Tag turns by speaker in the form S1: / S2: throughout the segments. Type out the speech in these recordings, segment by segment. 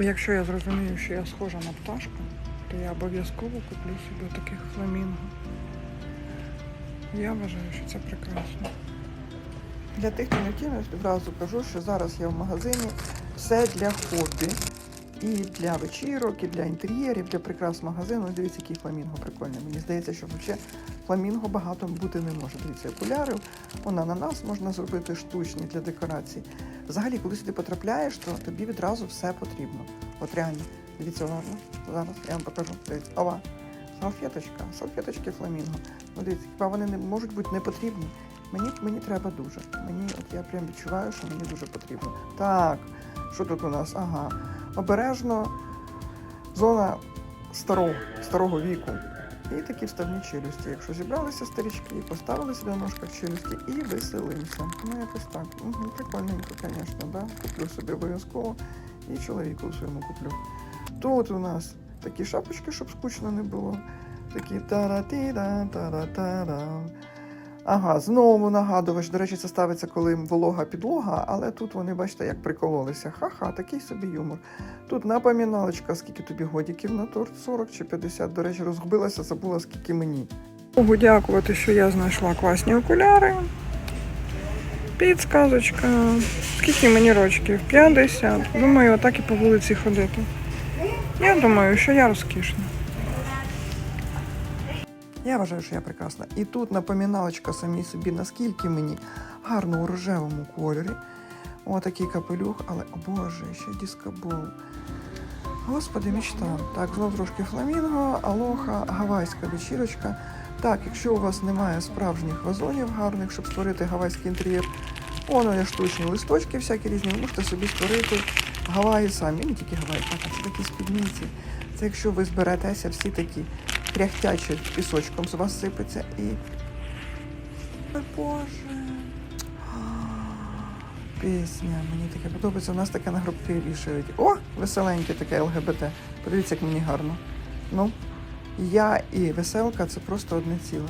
S1: Якщо я зрозумію, що я схожа на пташку, то я обов'язково куплю собі таких фламінго. Я вважаю, що це прекрасно. Для тих, хто не втіме, одразу кажу, що зараз я в магазині все для хобі. І для вечірок, і для інтер'єрів, для прикрас магазину. Дивіться, який фламінго прикольний. Мені здається, що взагалі фламінго багато бути не може. Дивіться, окуляри, вона на нас можна зробити штучні для декорацій. Взагалі, коли сюди потрапляєш, то тобі відразу все потрібно. От реально, дивіться уважно. Зараз я вам покажу. Дивіться, ова. Салфеточка, салфеточки фламінго. Ну, дивіться, хіба вони не можуть бути не потрібні? Мені, мені треба дуже. Мені, от я прям відчуваю, що мені дуже потрібно. Так, що тут у нас? Ага. Обережно зона старого, старого віку. І такі вставні челюсті. Якщо зібралися старічки, поставили себе на ножках челюсті і веселимося. Ну, якось так. Угу, прикольненько, звісно, да? Куплю собі обов'язково і чоловіку своєму куплю. Тут у нас такі шапочки, щоб скучно не було. Такі тара-ті-да, тара-тара. Ага, знову нагадувач. До речі, це ставиться, коли волога підлога, але тут вони, бачите, як прикололися. Ха-ха, такий собі юмор. Тут напоміналочка, скільки тобі годіків на торт, 40 чи 50. До речі, розгубилася, забула, скільки мені. Богу дякувати, що я знайшла класні окуляри. Підсказочка. Скільки мені рочків? 50. Думаю, отак і по вулиці ходити. Я думаю, що я розкішна. Я вважаю, що я прекрасна. І тут напоміналочка самій собі, наскільки мені гарно у рожевому кольорі. Отакий капелюх, але, о Боже, ще дискобол. Господи, мечта. Так, знов трошки фламінго, алоха, гавайська вечірочка. Так, якщо у вас немає справжніх вазонів гарних, щоб створити гавайський інтер'єр, воно є штучні листочки, всякі різні, ви можете собі створити Гаваї самі, не тільки Гаваї, так, а це такі спідниці. Це якщо ви зберетеся всі такі кряхтячі пісочком з вас сипеться і. Ой, Боже. Пісня, мені таке подобається. У нас таке на гробки вішають. О, веселеньке таке ЛГБТ. Подивіться, як мені гарно. Ну, я і веселка це просто одне ціле.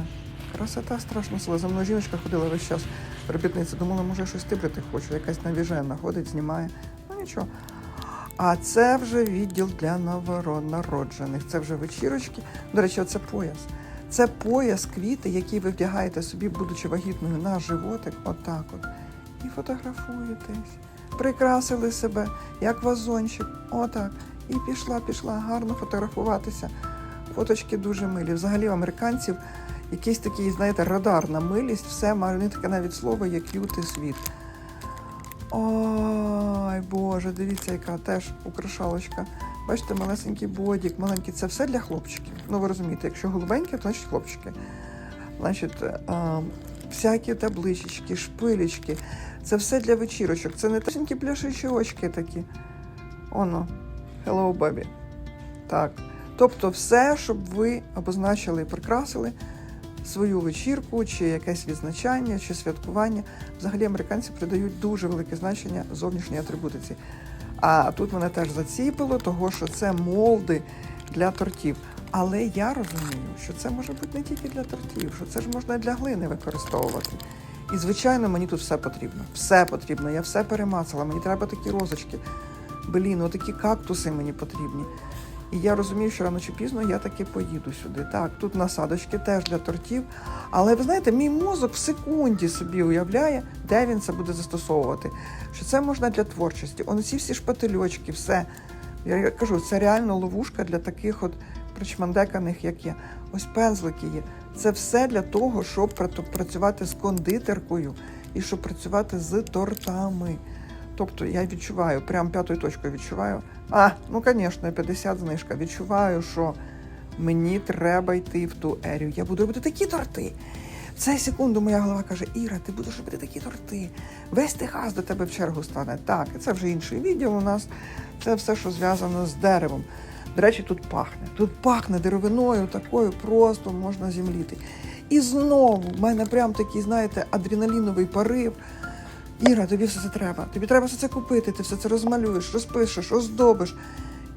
S1: Красота страшно сила. За мною жіночка ходила весь час робітниця. Думала, може, щось тибрити хочу. Якась навіжена ходить, знімає. Ну нічого. А це вже відділ для новонароджених. Це вже вечірочки. До речі, це пояс. Це пояс, квіти, які ви вдягаєте собі, будучи вагітною на животик, отак от. І фотографуєтесь. Прикрасили себе, як вазончик, отак. І пішла, пішла гарно фотографуватися. Фоточки дуже милі. Взагалі у американців якийсь такий, знаєте, радарна милість, все має таке навіть слово, як юти світ. Ой, Боже, дивіться, яка теж украшалочка. Бачите, малесенький бодік, маленький, це все для хлопчиків. Ну, ви розумієте, якщо голубеньке, то значить хлопчики. Значить, а, всякі таблички, шпилечки. Це все для вечірочок. Це не тесенькі пляшечі очки такі. Оно, hello, baby. Так. Тобто все, щоб ви обозначили і прикрасили свою вечірку, чи якесь відзначання, чи святкування. Взагалі американці придають дуже велике значення зовнішній атрибутиці. А тут мене теж заціпило, того що це молди для тортів. Але я розумію, що це може бути не тільки для тортів, що це ж можна для глини використовувати. І, звичайно, мені тут все потрібно. Все потрібно. Я все перемацала. Мені треба такі розочки. Блін, отакі кактуси мені потрібні. І я розумію, що рано чи пізно я таки поїду сюди. Так, тут насадочки теж для тортів. Але ви знаєте, мій мозок в секунді собі уявляє, де він це буде застосовувати. Що це можна для творчості. Он ці всі шпательочки, все. Я кажу, це реально ловушка для таких от причмандеканих, як я. Ось пензлики є. Це все для того, щоб працю- працювати з кондитеркою і щоб працювати з тортами. Тобто я відчуваю, прям п'ятою точкою відчуваю. А, ну звісно, 50 знижка. Відчуваю, що мені треба йти в ту ерію. Я буду робити такі торти. В цей секунду моя голова каже: Іра, ти будеш робити такі торти. Весь Техас до тебе в чергу стане. Так, і це вже інший відділ у нас. Це все, що зв'язано з деревом. До речі, тут пахне. Тут пахне деревиною, такою просто можна зімліти. І знову в мене прям такий, знаєте, адреналіновий порив. Іра, тобі все це треба. Тобі треба все це купити, ти все це розмалюєш, розпишеш, оздобиш.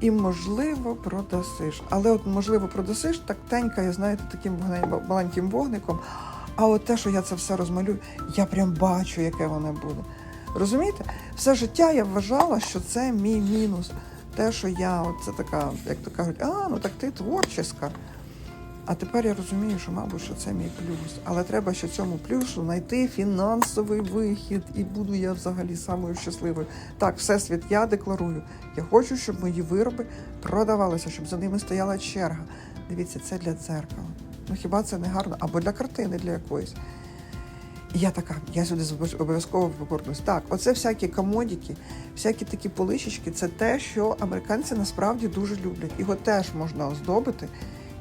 S1: І, можливо, продасиш. Але от, можливо, продасиш так тенькає, знаєте, таким маленьким вогником. А от те, що я це все розмалюю, я прям бачу, яке воно буде. Розумієте? Все життя я вважала, що це мій мінус. те, що я, от це така, як то кажуть, а, ну так ти творческа. А тепер я розумію, що, мабуть, що це мій плюс. Але треба ще цьому плюсу знайти фінансовий вихід, і буду я взагалі самою щасливою. Так, всесвіт, я декларую. Я хочу, щоб мої вироби продавалися, щоб за ними стояла черга. Дивіться, це для дзеркала. Ну хіба це не гарно? Або для картини, для якоїсь. І я така, я сюди обов'язково повернусь. Так, оце всякі комодіки, всякі такі поличечки, це те, що американці насправді дуже люблять. Його теж можна оздобити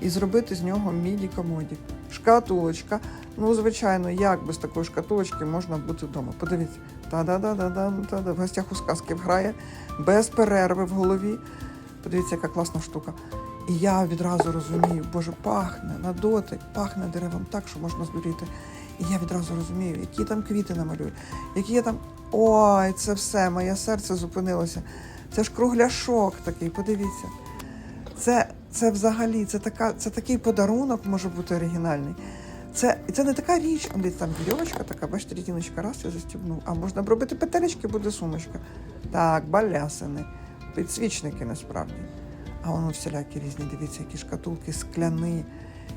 S1: і зробити з нього міді комодік. Шкатулочка. Ну, звичайно, як без такої шкатулочки можна бути вдома. Подивіться, та-да-да-да-да, та-да. в гостях у сказки грає без перерви в голові. Подивіться, яка класна штука. І я відразу розумію, боже, пахне на дотик, пахне деревом так, що можна здуріти. І я відразу розумію, які там квіти намалюю, які я там. Ой, це все, моє серце зупинилося. Це ж кругляшок такий, подивіться. Це, це взагалі, це, така, це такий подарунок може бути оригінальний. Це, це не така річ, а там вірьовочка така, бачите, різіночка раз я застібнув. А можна б робити петелечки, буде сумочка. Так, балясини, підсвічники насправді. А воно всілякі різні, дивіться, які шкатулки, скляні.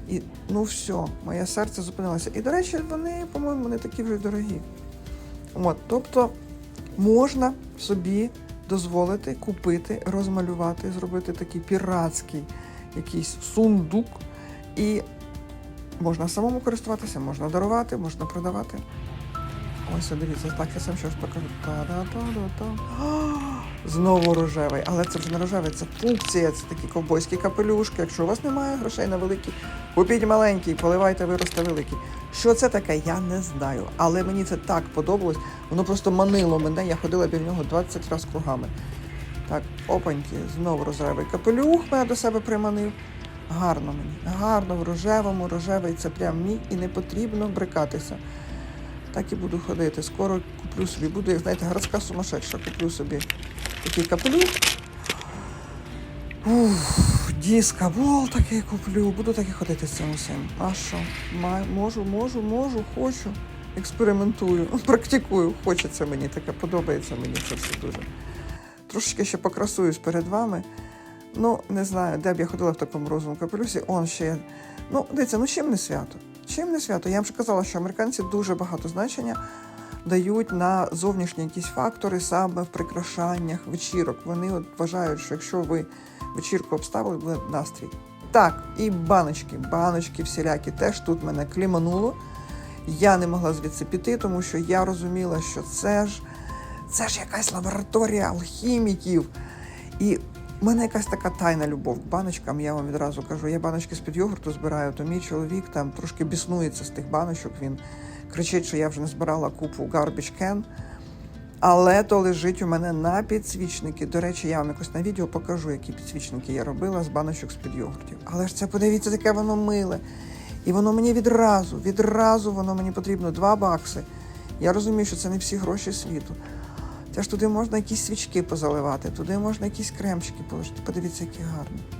S1: І ну все, моє серце зупинилося. І, до речі, вони, по-моєму, не такі вже дорогі. От, тобто можна собі дозволити купити, розмалювати, зробити такий піратський якийсь сундук. І можна самому користуватися, можна дарувати, можна продавати. Ось, дивіться, так я сам щось покажу. Та-да-та-да-та. Знову рожевий, але це вже не рожевий, це функція, це такі ковбойські капелюшки. Якщо у вас немає грошей на великі, купіть маленький, поливайте, виросте великий. Що це таке, я не знаю. Але мені це так подобалось. Воно просто манило мене. Я ходила біля нього 20 разів кругами. Так, опаньки, знову рожевий капелюх мене до себе приманив. Гарно мені, гарно в рожевому, рожевий це прям мій і не потрібно брикатися. Так і буду ходити. Скоро куплю собі. Буду, як знаєте, городська сумасшедша. Куплю собі такий капелюх. Уф, дискобол такий куплю. Буду так і ходити з цим усім. А що? Можу, можу, можу, хочу. Експериментую, практикую. Хочеться мені таке, подобається мені це все дуже. Трошечки ще покрасуюсь перед вами. Ну, не знаю, де б я ходила в такому розовому капелюсі. Он ще. Ну, дивіться, ну чим не свято? Чим не свято? Я вам вже казала, що американці дуже багато значення дають на зовнішні якісь фактори саме в прикрашаннях вечірок. Вони от вважають, що якщо ви вечірку обставили, буде настрій. Так, і баночки, баночки всілякі теж тут мене клімануло. Я не могла звідси піти, тому що я розуміла, що це ж це ж якась лабораторія алхіміків. І в мене якась така тайна любов к баночкам, я вам відразу кажу. Я баночки з-під йогурту збираю, то мій чоловік там трошки біснується з тих баночок. Він кричить, що я вже не збирала купу garbage can. Але то лежить у мене на підсвічники. До речі, я вам якось на відео покажу, які підсвічники я робила з баночок з-під йогуртів. Але ж це подивіться, таке воно миле. І воно мені відразу, відразу воно мені потрібно 2 бакси. Я розумію, що це не всі гроші світу. Це ж туди можна якісь свічки позаливати, туди можна якісь кремчики положити. Подивіться, які гарні.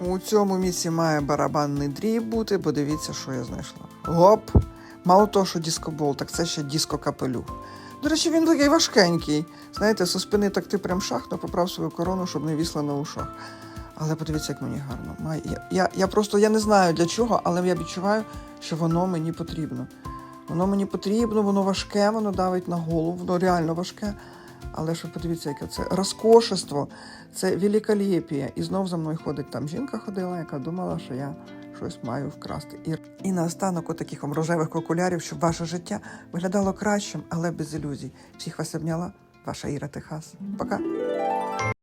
S1: У цьому місці має барабанний дріб бути, бо дивіться, що я знайшла. Гоп! Мало того, що дискобол, так це ще диско-капелюх. До речі, він такий важкенький. Знаєте, со спини так ти прям шахнув, поправ свою корону, щоб не вісла на ушах. Але подивіться, як мені гарно. Я, я, я просто я не знаю для чого, але я відчуваю, що воно мені потрібно. Воно мені потрібно, воно важке, воно давить на голову, воно реально важке. Але ж подивіться, яке це розкошество, це великолепія. І знов за мною ходить там жінка ходила, яка думала, що я щось маю вкрасти. І, і наостанок у таких вам рожевих окулярів, щоб ваше життя виглядало кращим, але без ілюзій. Всіх вас обняла, ваша Іра Техас. Пока.